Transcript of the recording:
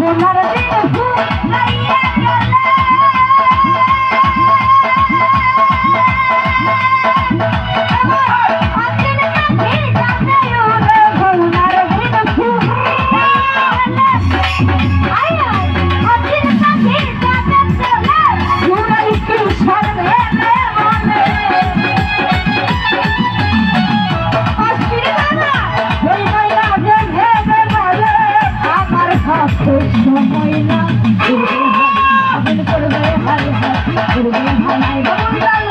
ওনার দিন ভুল সময় না করবে হাই হাই করবে ভালাই